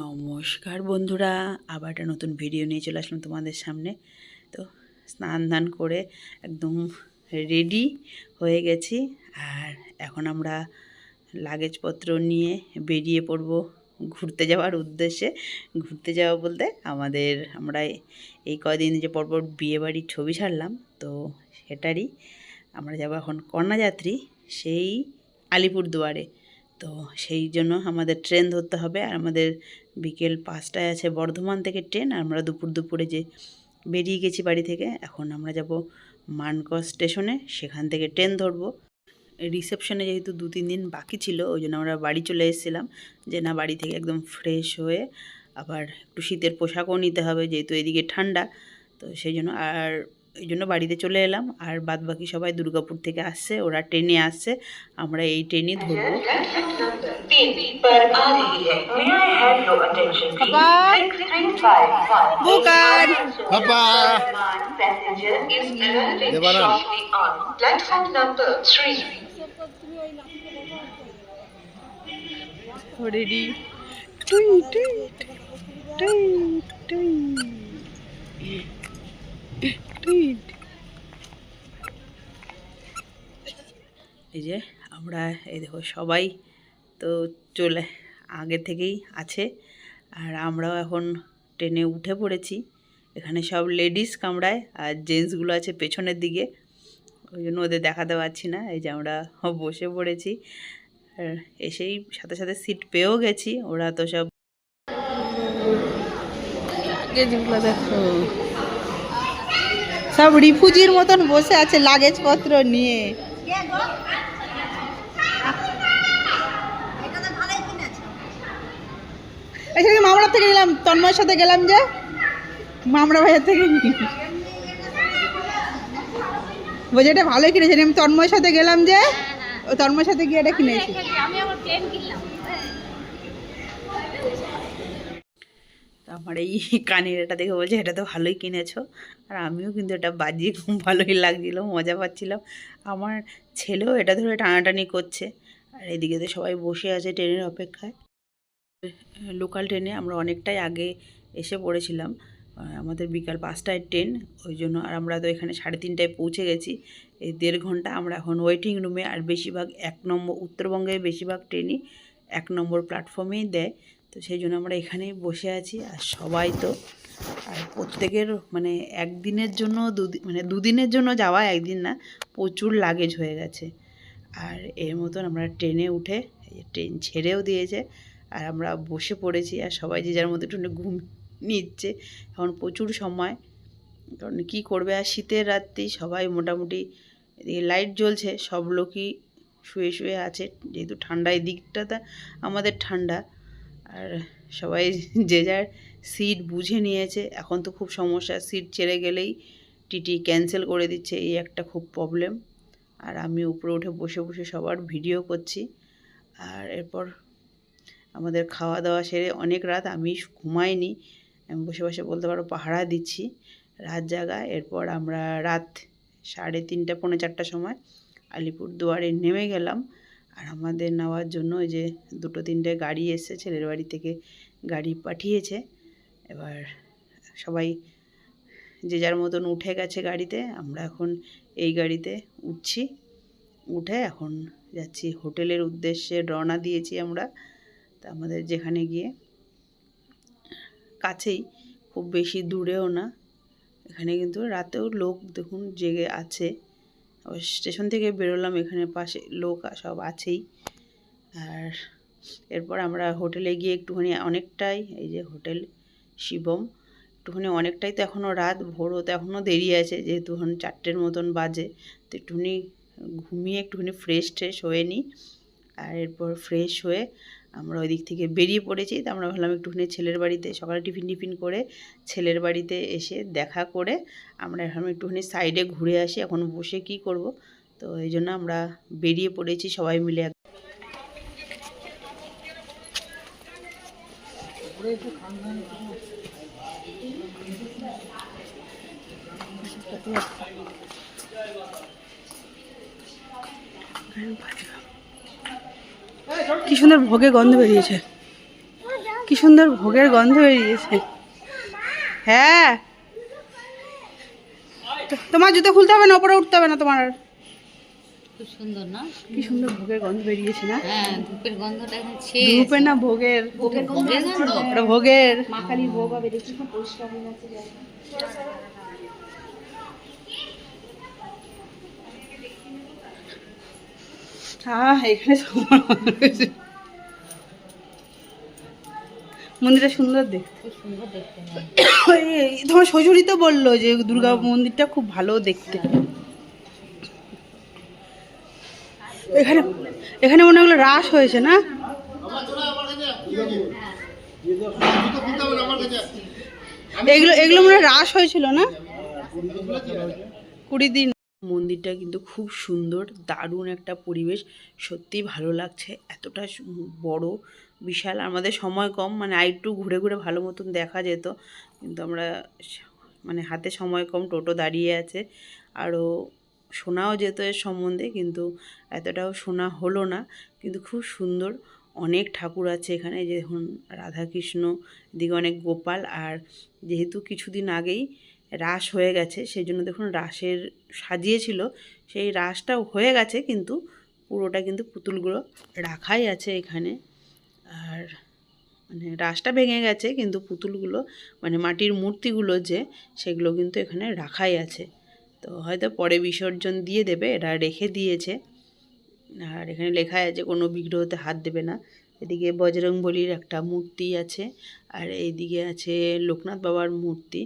নমস্কার বন্ধুরা, আবার একটা নতুন ভিডিও নিয়ে চলে আসলাম তোমাদের সামনে। তো স্নান ধান করে একদম রেডি হয়ে গেছি। আর এখন আমরা লাগেজপত্র নিয়ে বেরিয়ে পড়ব ঘুরতে যাওয়ার উদ্দেশ্যে। ঘুরতে যাওয়া বলতে আমাদের, আমরা এই কদিন যে পরপর বিয়েবাড়ির ছবি ছাড়লাম, তো সেটারই আমরা যাব এখন কন্যাযাত্রী, সেই আলিপুরদুয়ারে। তো সেই জন্য আমাদের ট্রেন ধরতে হবে আর আমাদের বিকেল পাঁচটায় আছে বর্ধমান থেকে ট্রেন আর আমরা দুপুর দুপুরে যে বেরিয়ে গেছি বাড়ি থেকে, এখন আমরা যাব মানকস স্টেশনে, সেখান থেকে ট্রেন ধরবো। রিসেপশনে যেহেতু দু তিন দিন বাকি ছিল, ওই জন্য আমরা বাড়ি চলে এসেছিলাম যে না, বাড়ি থেকে একদম ফ্রেশ হয়ে আবার একটু শীতের পোশাকও নিতে হবে যেহেতু এদিকে ঠান্ডা, তো সেই জন্য। আর এই জন্য বাড়িতে চলে এলাম। আর বাদ বাকি সবাই দুর্গাপুর থেকে আসছে ওরা ট্রেনে আসছে। আমরা এই ট্রেনে ধরবো। রেডি এই যে আমরা এই দেখো সবাই তো চলে আগে থেকেই আছে। আর আমরাও এখন ট্রেনে উঠে পড়েছি। এখানে সব লেডিস কামড়ায় আর জেন্টসগুলো আছে পেছনের দিকে। ওই জন্য ওদের দেখাতে পারছি না। এই যে আমরা বসে পড়েছি। আর এসেই সাথে সাথে সিট পেয়েও গেছি। ওরা তো সব দেখো। সব রিফুজির মতন বসে আছে লাগেজপত্র নিয়ে। মামলা থেকে গেলাম তন্ময়ের সাথে গেলাম যে। মামরা ভাইয়ের থেকে। বলছে এটা ভালোই কিনেছেন আমি তন্ময়ের সাথে গেলাম যে ও তন্ময়ের সাথে গিয়ে এটা কিনেছি। আমার এই কানের এটা দেখে বলছে, এটা তো ভালোই কিনেছো। আর আমিও কিন্তু এটা বাজিয়ে খুব ভালোই লাগছিল, মজা পাচ্ছিলাম। আমার ছেলেও এটা ধরে টানাটানি করছে। আর এদিকে তো সবাই বসে আছে ট্রেনের অপেক্ষায়। লোকাল ট্রেনে আমরা অনেকটাই আগে এসে পড়েছিলাম। আমাদের বিকাল পাঁচটায় ট্রেন, ওই জন্য আর আমরা তো এখানে সাড়ে তিনটায় পৌঁছে গেছি। এই দেড় ঘণ্টা আমরা এখন ওয়েটিং রুমে আর বেশিরভাগ এক নম্বর উত্তরবঙ্গে বেশিরভাগ ট্রেনই এক নম্বর প্ল্যাটফর্মেই দেয়। তো সেই জন্য আমরা এখানেই বসে আছি, আর সবাই তো, আর প্রত্যেকের মানে একদিনের জন্য দুদিন মানে দুদিনের জন্য যাওয়া একদিন না, প্রচুর লাগেজ হয়ে গেছে। আর এর মতন আমরা ট্রেনে উঠে ট্রেন ছেড়েও দিয়েছে, আর আমরা বসে পড়েছি, আর সবাই যে যার মধ্যে একটু ঘুম নিচ্ছে, এখন প্রচুর সময়। কারণ কী করবে, আর শীতের রাত্রি সবাই মোটামুটি এদিকে লাইট জ্বলছে, সব লোকই শুয়ে শুয়ে আছে, যেহেতু ঠান্ডা এই দিকটাতে আমাদের ঠান্ডা। আর সবাই যে যার সিট বুঝে নিয়েছে। এখন তো খুব সমস্যা সিট ছেড়ে গেলেই টিটি ক্যান্সেল করে দিচ্ছে, এই একটা খুব প্রবলেম আর আমি উপরে উঠে বসে বসে সবার ভিডিও করছি। আর এরপর আমাদের খাওয়া দাওয়া সেরে অনেক রাত আমি ঘুমাইনি। আমি বসে বসে বলতে পারো পাহারা দিচ্ছি রাত জাগা। এরপর আমরা রাত সাড়ে তিনটা, পৌনে চারটার সময় আলিপুর দুয়ারে নেমে গেলাম। আর আমাদের নেওয়ার জন্য ওই যে দুটো তিনটে গাড়ি এসছে, ছেলের বাড়ি থেকে গাড়ি পাঠিয়েছে। এবার সবাই যে যার মতন উঠে গেছে গাড়িতে, আমরা এখন এই গাড়িতে উঠছি। উঠে এখন যাচ্ছি হোটেলের উদ্দেশ্যে রওনা দিয়েছি আমরা। তা আমাদের যেখানে গিয়ে কাছেই, খুব বেশি দূরেও না। এখানে কিন্তু রাতেও লোক দেখুন জেগে আছে। স্টেশন থেকে বেরোলাম, এখানে পাশে লোক সব আছেই। আর এরপর আমরা হোটেলে গিয়ে একটুখানি অনেকটাই, এই যে হোটেল শিবম, একটুখানি অনেকটাই তো এখনও রাত, ভোরও তো এখনও দেরি আছে, যেহেতু এখন চারটের মতন বাজে, তো একটুখানি ঘুমিয়ে একটুখানি ফ্রেশ ট্রেশ হয়ে নিই। আর এরপর ফ্রেশ হয়ে আমরা ওই দিক থেকে বেরিয়ে পড়েছি। তো আমরা ভাবলাম একটুখানি ছেলের বাড়িতে, সকালে টিফিন টিফিন করে ছেলের বাড়িতে এসে দেখা করে আমরা এখন একটুখানি সাইডে ঘুরে আসি, এখন বসে কি করব? তো এই জন্য আমরা বেরিয়ে পড়েছি সবাই মিলে কি সুন্দর ভোগে গন্ধ বেরিয়েছে। কি সুন্দর ভোগের গন্ধ বেরিয়েছে। হ্যাঁ। তো- তোমার জুতো খুলতে হবে না ওপরে উঠতে হবে না তোমার আর। খুব সুন্দর না? কি সুন্দর ভোগের গন্ধ বেরিয়েছে না? হ্যাঁ ধূপের গন্ধটা এখন ছেয়ে ধূপের না ভোগের? ভোগের গন্ধ ওটা ভোগের। আহ এখানে সবার মনে হয়েছে। মন্দিরটা সুন্দর দেখতে। সুন্দর দেখতে ওই, তোমার শ্বশুরই তো বলল যে দুর্গা মন্দিরটা খুব ভালো দেখতে। এখানে এখানে মনে হলো রাস হয়েছে না? এগুলো এগুলো মনে হয় রাস হয়েছিল না? কুড়ি দিন। মন্দিরটা কিন্তু খুব সুন্দর, দারুণ একটা পরিবেশ। সত্যি ভালো লাগছে, এতটা বড়, বিশাল, আমাদের সময় কম মানে আরেকটু ঘুরে ঘুরে ভালো মতন দেখা যেত। কিন্তু আমরা মানে হাতে সময় কম, টোটো দাঁড়িয়ে আছে। আরও শোনাও যেত এর সম্বন্ধে, কিন্তু এতটাও শোনা হলো না। কিন্তু খুব সুন্দর, অনেক ঠাকুর আছে এখানে যেমন রাধাকৃষ্ণ, এদিকে অনেক গোপাল, আর যেহেতু কিছুদিন আগেই রাস হয়ে গেছে, সেই জন্য দেখুন রাসের সাজিয়েছিল, সেই রাসটাও হয়ে গেছে, কিন্তু পুরোটা কিন্তু পুতুলগুলো রাখাই আছে এখানে। আর মানে রাসটা ভেঙে গেছে, কিন্তু পুতুলগুলো মানে মাটির মূর্তিগুলো যে, সেগুলো কিন্তু এখানে রাখাই আছে। তো হয়তো পরে বিসর্জন দিয়ে দেবে, এরা রেখে দিয়েছে। আর এখানে লেখা আছে, কোনো বিগ্রহতে হাত দেবে না। এদিকে বজরং বলির একটা মূর্তি আছে, আর এইদিকে আছে লোকনাথ বাবার মূর্তি।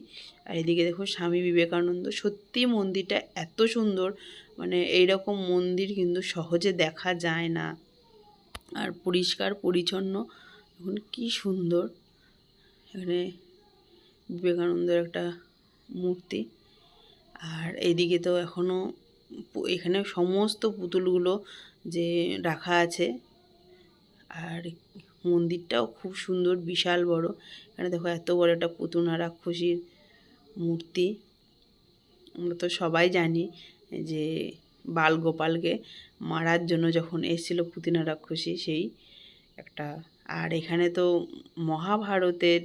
আর এদিকে দেখো স্বামী বিবেকানন্দ। সত্যি মন্দিরটা এত সুন্দর মানে এইরকম মন্দির কিন্তু সহজে দেখা যায় না। আর পরিষ্কার, পরিচ্ছন্ন এখন কি সুন্দর। এখানে বিবেকানন্দের একটা মূর্তি। আর এইদিকে তো এখনও এখানে সমস্ত পুতুলগুলো যে রাখা আছে আর মন্দিরটাও খুব সুন্দর, বিশাল বড়। এখানে দেখো এত বড় একটা পুতুনা রাক্ষসীর মূর্তি। আমরা তো সবাই জানি যে বালগোপালকে মারার জন্য যখন এসেছিল পুতিনা রাক্ষসী সেই একটা। আর এখানে তো মহাভারতের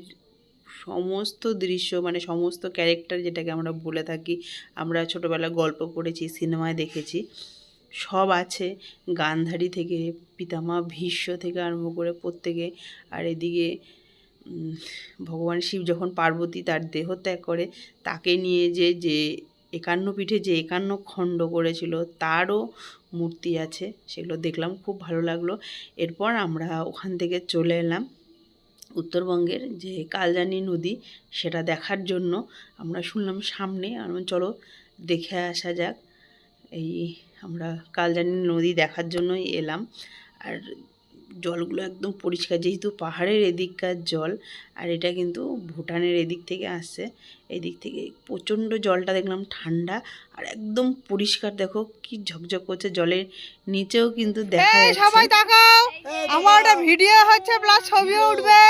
সমস্ত দৃশ্য মানে সমস্ত ক্যারেক্টার যেটাকে আমরা বলে থাকি, আমরা ছোটোবেলায় গল্প করেছি সিনেমায় দেখেছি। সব আছে। গান্ধারী থেকে পিতামা ভীষ্ম থেকে আরম্ভ করে প্রত্যেকে। আর এদিকে ভগবান শিব যখন পার্বতী তার দেহ ত্যাগ করে, তাকে নিয়ে যে যে একান্ন পিঠে যে একান্ন খণ্ড করেছিল, তারও মূর্তি আছে। সেগুলো দেখলাম, খুব ভালো লাগল। এরপর আমরা ওখান থেকে চলে এলাম উত্তরবঙ্গের যে কালজানি নদী, সেটা দেখার জন্য। আমরা শুনলাম সামনে আর চলো, দেখে আসা যাক। এই আমরা কালজানি নদী দেখার জন্যই এলাম। আর জলগুলো একদম পরিষ্কার যেহেতু পাহাড়ের এদিককার জল আর এটা কিন্তু ভুটানের এদিক থেকে আসছে। এদিক থেকে প্রচণ্ড জলটা দেখলাম ঠান্ডা আর একদম পরিষ্কার। দেখো কি ঝকঝক করছে জলের নিচেও কিন্তু দেখা সবাই যাচ্ছে। তাকাও আমার ভিডিও হচ্ছে প্লাস ছবিও উঠবে।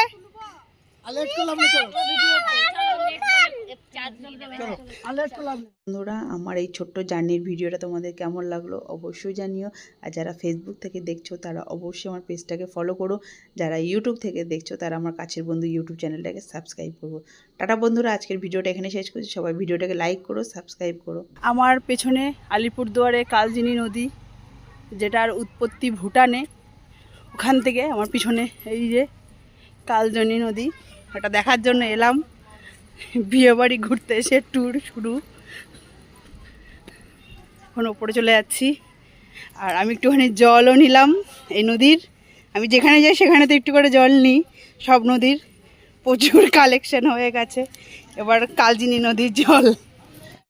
বন্ধুরা আমার এই ছোট্ট জার্নির ভিডিওটা তোমাদের কেমন লাগল অবশ্যই জানিও। আর যারা ফেসবুক থেকে দেখছ তারা অবশ্যই আমার পেজটাকে ফলো করো। যারা ইউটিউব থেকে দেখছ তারা আমার কাছের বন্ধু ইউটিউব চ্যানেলটাকে সাবস্ক্রাইব করব টাটা বন্ধুরা আজকের ভিডিওটা এখানে শেষ করছি। সবাই ভিডিওটাকে লাইক করো সাবস্ক্রাইব করো। আমার পেছনে আলিপুরদুয়ারে কালজিনি নদী যেটার উৎপত্তি ভুটানে ওখান থেকে আমার পিছনে এই যে কালজনি নদী। ওটা দেখার জন্য এলাম। বিয়ে বাড়ি ঘুরতে এসে ট্যুর শুরু। এখন ওপরে চলে যাচ্ছি। আর আমি একটুখানি জলও নিলাম এই নদীর। আমি যেখানে যাই সেখানে তো একটু করে জল নিই, সব নদীর। প্রচুর কালেকশন হয়ে গেছে। এবার কালজিনী নদীর জল।